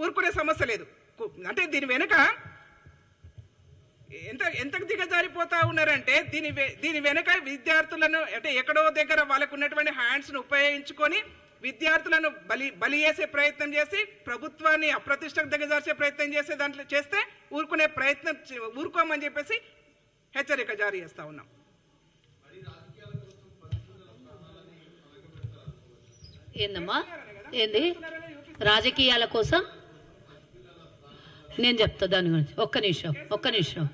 ఊరుకునే సమస్య లేదు. అంటే దీని వెనుక ఎంత ఎంతకు దిగజారిపోతా ఉన్నారంటే దీని దీని వెనుక విద్యార్థులను అంటే ఎక్కడో దగ్గర వాళ్ళకు ఉన్నటువంటి హ్యాండ్స్ను ఉపయోగించుకొని విద్యార్థులను బలి బలి చేసే ప్రయత్నం చేసి ప్రభుత్వాన్ని అప్రతిష్టకు దిగజార్చే ప్రయత్నం చేసే దాంట్లో చేస్తే ఊరుకునే ప్రయత్నం చే- ఊరుకోమని చెప్పేసి హెచ్చరిక జారీ చేస్తూ ఉన్నాం. ఏందమ్మా? ఏంది? రాజకీయాల కోసం? నేను చెప్తా దాని గురించి. ఒక్క నిమిషం ఒక్క నిమిషం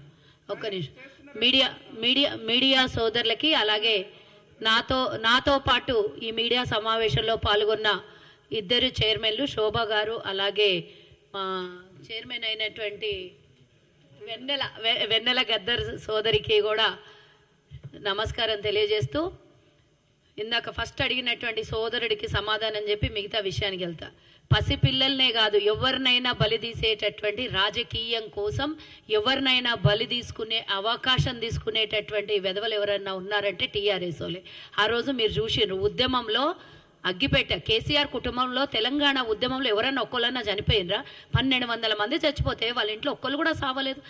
ఒక్క నిమిషం. మీడియా మీడియా మీడియా సోదరులకి అలాగే నాతో నాతో పాటు ఈ మీడియా సమావేశంలో పాల్గొన్న ఇద్దరు చైర్మన్లు శోభ గారు అలాగే మా చైర్మన్ అయినటువంటి వెన్నెల వె- వెన్నెల గద్దర్ సోదరికి కూడా నమస్కారం తెలియజేస్తూ ఇందాక ఫస్ట్ అడిగినటువంటి సోదరుడికి సమాధానం చెప్పి మిగతా విషయానికి వెళ్తా. పసిపిల్లల్నే కాదు ఎవరినైనా బలి తీసేటటువంటి రాజకీయం కోసం ఎవరినైనా బలి తీసుకునే అవకాశం తీసుకునేటటువంటి వెధవలు ఎవరైనా ఉన్నారంటే టీఆర్ఎస్ వాళ్ళే. ఆ రోజు మీరు చూసిండ్రు ఉద్యమంలో అగ్గిపెట్ట కేసీఆర్ కుటుంబంలో తెలంగాణ ఉద్యమంలో ఎవరైనా ఒక్కళ్ళన్నా చనిపోయినరా? పన్నెండు వందల మంది చచ్చిపోతే వాళ్ళ ఇంట్లో ఒక్కళ్ళు కూడా సావలేదు.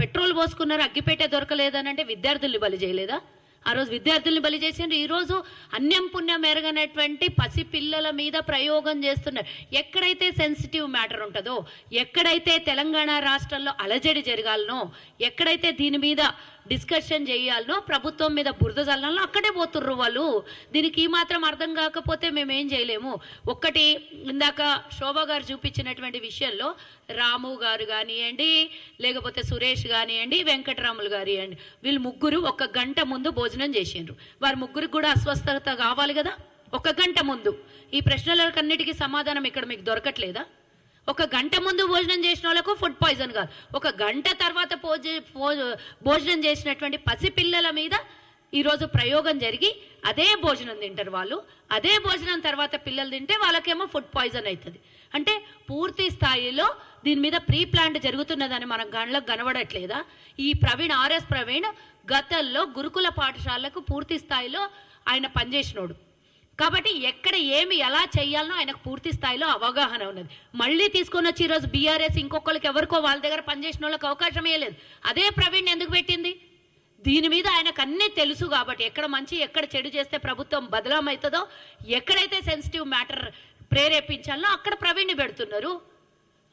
పెట్రోల్ పోసుకున్నారు అగ్గిపెట్టే దొరకలేదనంటే విద్యార్థుల్ని బలి చేయలేదా? ఆ రోజు విద్యార్థుల్ని బలి చేసిండ్రు. ఈరోజు అన్యం పుణ్యం ఎరగనటువంటి పసి పిల్లల మీద ప్రయోగం చేస్తున్నారు ఎక్కడైతే సెన్సిటివ్ మ్యాటర్ ఉంటుందో ఎక్కడైతే తెలంగాణ రాష్ట్రంలో అలజడి జరగాలనో ఎక్కడైతే దీని మీద డిస్కషన్ చేయాలనో ప్రభుత్వం మీద బురద చల్లాలనో అక్కడే పోతుర్రు వాళ్ళు. దీనికి ఈ మాత్రం అర్థం కాకపోతే మేము ఏం చేయలేము. ఒక్కటి ఇందాక శోభ గారు చూపించినటువంటి విషయంలో రాము గారు కానివ్వండి లేకపోతే సురేష్ కానివ్వండి వెంకటరాములు కానివ్వండి వీళ్ళు ముగ్గురు ఒక గంట ముందు భోజనం చేసిండ్రు. వారి ముగ్గురికి కూడా అస్వస్థత కావాలి కదా? ఒక గంట ముందు. ఈ ప్రశ్నలకన్నిటికీ సమాధానం ఇక్కడ మీకు దొరకట్లేదా? ఒక గంట ముందు భోజనం చేసిన వాళ్ళకు ఫుడ్ పాయిజన్ కాదు. ఒక గంట తర్వాత భోజనం చేసినటువంటి పసిపిల్లల మీద ఈరోజు ప్రయోగం జరిగి అదే భోజనం తింటారు వాళ్ళు. అదే భోజనం తర్వాత పిల్లలు తింటే వాళ్ళకేమో ఫుడ్ పాయిజన్ అవుతుంది అంటే పూర్తి స్థాయిలో దీని మీద ప్రీ ప్లాంట్ జరుగుతున్నదని మనం గండ్లకు కనబడట్లేదా? ఈ ప్రవీణ్ ఆర్ఎస్ ప్రవీణ్ గతంలో గురుకుల పాఠశాలకు పూర్తి స్థాయిలో ఆయన పనిచేసినోడు. కాబట్టి ఎక్కడ ఏమి ఎలా చేయాలనో ఆయనకు పూర్తి స్థాయిలో అవగాహన ఉన్నది. మళ్ళీ తీసుకొని వచ్చి ఈరోజు బీఆర్ఎస్ ఇంకొకరికి ఎవరికో వాళ్ళ దగ్గర పనిచేసిన వాళ్ళకి అవకాశం ఇవ్వలేదు అదే ప్రవీణ్ ఎందుకు పెట్టింది? దీని మీద ఆయనకు అన్నీ తెలుసు కాబట్టి ఎక్కడ మంచి ఎక్కడ చెడు చేస్తే ప్రభుత్వం బదలామవుతుందో ఎక్కడైతే సెన్సిటివ్ మ్యాటర్ ప్రేరేపించాలో అక్కడ ప్రవీణ్ని పెడుతున్నారు.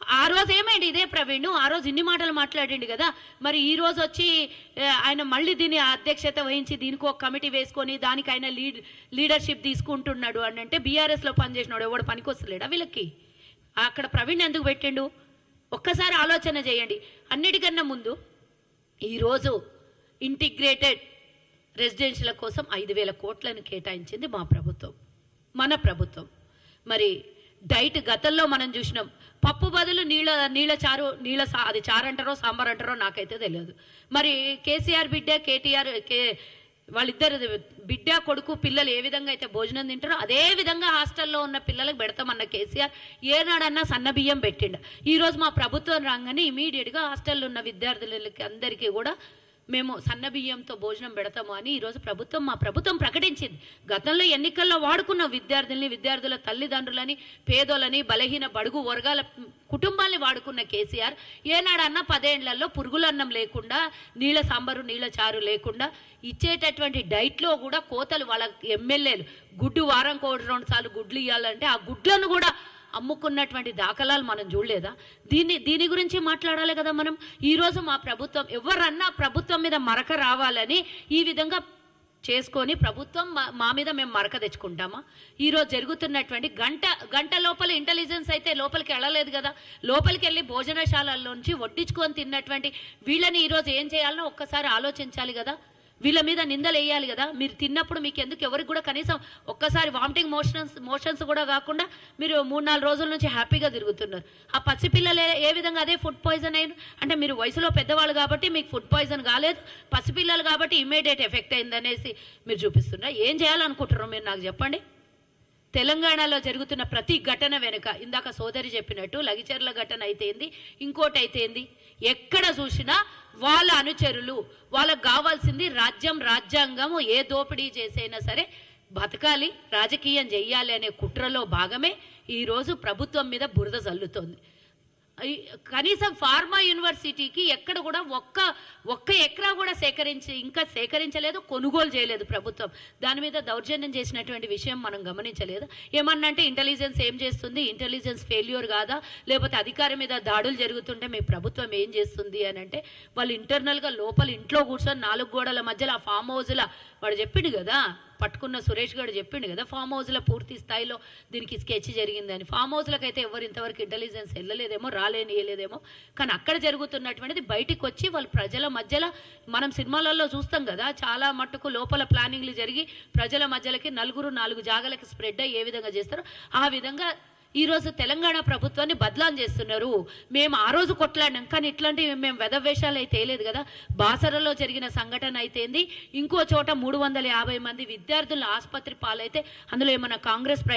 ఆ రోజు ఏమైంది? ఇదే ప్రవీణ్ ఆ రోజు ఇన్ని మాటలు మాట్లాడిండు కదా. మరి ఈ రోజు వచ్చి ఆయన మళ్ళీ దీని అధ్యక్షత వహించి దీనికి ఒక కమిటీ వేసుకొని దానికి ఆయన లీడ్ లీడర్షిప్ తీసుకుంటున్నాడు అని అంటే బీఆర్ఎస్లో పనిచేసినాడు ఎవడు పనికొస్తలేడా వీళ్ళకి? అక్కడ ప్రవీణ్ ఎందుకు పెట్టిండు? ఒక్కసారి ఆలోచన చేయండి. అన్నిటికన్నా ముందు ఈరోజు ఇంటిగ్రేటెడ్ రెసిడెన్షియల కోసం ఐదు వేల కోట్లను కేటాయించింది మా ప్రభుత్వం మన ప్రభుత్వం. మరి డైట్ గతంలో మనం చూసినాం. పప్పు బదులు నీళ్ళ నీళ్ళ చారు నీళ్ళ సా అది చారు అంటారో సాంబార్ అంటారో నాకైతే తెలియదు. మరి కేసీఆర్ బిడ్డ కేటీఆర్ కే వాళ్ళిద్దరు బిడ్డ కొడుకు పిల్లలు ఏ విధంగా అయితే భోజనం తింటారో అదే విధంగా హాస్టల్లో ఉన్న పిల్లలకు పెడతామన్న కేసీఆర్ ఏనాడన్నా సన్న బియ్యం పెట్టిండ. ఈరోజు మా ప్రభుత్వం రాగానే ఇమీడియట్గా హాస్టల్లో ఉన్న విద్యార్థులకి అందరికీ కూడా మేము సన్న బియ్యంతో భోజనం పెడతాము అని ఈరోజు ప్రభుత్వం మా ప్రభుత్వం ప్రకటించింది. గతంలో ఎన్నికల్లో వాడుకున్న విద్యార్థుల్ని విద్యార్థుల తల్లిదండ్రులని పేదోలని బలహీన బడుగు వర్గాల కుటుంబాల్ని వాడుకున్న కేసీఆర్ ఏనాడన్నా పదేళ్ళలో పురుగులన్నం లేకుండా నీళ్ళ సాంబారు నీళ్ళ చారు లేకుండా ఇచ్చేటటువంటి డైట్లో కూడా కోతలు వాళ్ళ ఎమ్మెల్యేలు గుడ్డు వారం కోటి రెండు సార్లు గుడ్లు ఇవ్వాలంటే ఆ గుడ్లను కూడా అమ్ముకున్నటువంటి దాఖలాలు మనం చూడలేదా? దీన్ని దీని గురించి మాట్లాడాలి కదా మనం. ఈరోజు మా ప్రభుత్వం ఎవరన్నా ప్రభుత్వం మీద మరక రావాలని ఈ విధంగా చేసుకొని ప్రభుత్వం మా- మా మీద మేము మరక తెచ్చుకుంటామా? ఈరోజు జరుగుతున్నటువంటి గంట గంట లోపల ఇంటెలిజెన్స్ అయితే లోపలికి వెళ్ళలేదు కదా. లోపలికి వెళ్ళి భోజనశాలల్లోంచి వడ్డించుకొని తిన్నటువంటి వీళ్ళని ఈరోజు ఏం చేయాలనో ఒక్కసారి ఆలోచించాలి కదా. వీళ్ళ మీద నిందలు వేయాలి కదా? మీరు తిన్నప్పుడు మీకు ఎందుకు ఎవరికి కూడా కనీసం ఒక్కసారి వామిటింగ్ మోషన్స్ మోషన్స్ కూడా కాకుండా మీరు మూడు నాలుగు రోజుల నుంచి హ్యాపీగా తిరుగుతున్నారు. ఆ పసిపిల్లలు ఏ- ఏ విధంగా అదే ఫుడ్ పాయిజన్ అయిన అంటే మీరు వయసులో పెద్దవాళ్ళు కాబట్టి మీకు ఫుడ్ పాయిజన్ కాలేదు. పసిపిల్లలు కాబట్టి ఇమ్మీడియట్ ఎఫెక్ట్ అయిందనేసి మీరు చూపిస్తున్నారు. ఏం చేయాలనుకుంటున్నారు మీరు నాకు చెప్పండి? తెలంగాణలో జరుగుతున్న ప్రతి ఘటన వెనుక ఇందాక సోదరి చెప్పినట్టు లగిచర్ల ఘటన అయితేంది ఇంకోటి అయితేంది ఎక్కడ చూసినా వాళ్ళ అనుచరులు వాళ్ళకు కావాల్సింది రాజ్యం రాజ్యాంగము ఏ దోపిడీ చేసైనా సరే బతకాలి రాజకీయం చెయ్యాలి అనే కుట్రలో భాగమే ఈరోజు ప్రభుత్వం మీద బురద చల్లుతోంది కనీసం ఫార్మా యూనివర్సిటీకి ఎక్కడ కూడా ఒక్క ఒక్క ఎకరా కూడా సేకరించి ఇంకా సేకరించలేదు కొనుగోలు చేయలేదు ప్రభుత్వం. దాని మీద దౌర్జన్యం చేసినటువంటి విషయం మనం గమనించలేదు. ఏమన్నా అంటే ఇంటెలిజెన్స్ ఏం చేస్తుంది? ఇంటెలిజెన్స్ ఫెయిల్యూర్ కాదా? లేకపోతే అధికారం మీద దాడులు జరుగుతుంటే మీ ప్రభుత్వం ఏం చేస్తుంది అని అంటే వాళ్ళు ఇంటర్నల్గా లోపల ఇంట్లో కూర్చొని నాలుగు గోడల మధ్యలో ఆ ఫామ్ హౌస్ల వాడు చెప్పిండు కదా పట్టుకున్న సురేష్ గారు చెప్పిండు కదా ఫామ్ హౌస్లో పూర్తి స్థాయిలో దీనికి స్కెచ్ జరిగిందని. ఫామ్ హౌస్లకు అయితే ఎవరు ఇంతవరకు ఇంటెలిజెన్స్ వెళ్ళలేదేమో రాలేనియలేదేమో కానీ అక్కడ జరుగుతున్నటువంటిది బయటికి వచ్చి వాళ్ళు ప్రజల మధ్యలో మనం సినిమాలలో చూస్తాం కదా చాలా మట్టుకు లోపల ప్లానింగ్లు జరిగి ప్రజల మధ్యలకి నలుగురు నాలుగు జాగాలకి స్ప్రెడ్ అయ్యి ఏ విధంగా చేస్తారో ఆ విధంగా ఈరోజు తెలంగాణ ప్రభుత్వాన్ని బదలాం చేస్తున్నారు. మేము ఆ రోజు కొట్లాడినాం. కానీ ఇట్లాంటివి మేము వెధవేషాలు అయితే లేదు కదా. బాసరలో జరిగిన సంఘటన అయితేంది ఇంకో చోట మూడు వందల యాభై మంది విద్యార్థుల ఆసుపత్రి పాలైతే అందులో ఏమన్నా కాంగ్రెస్ ప్ర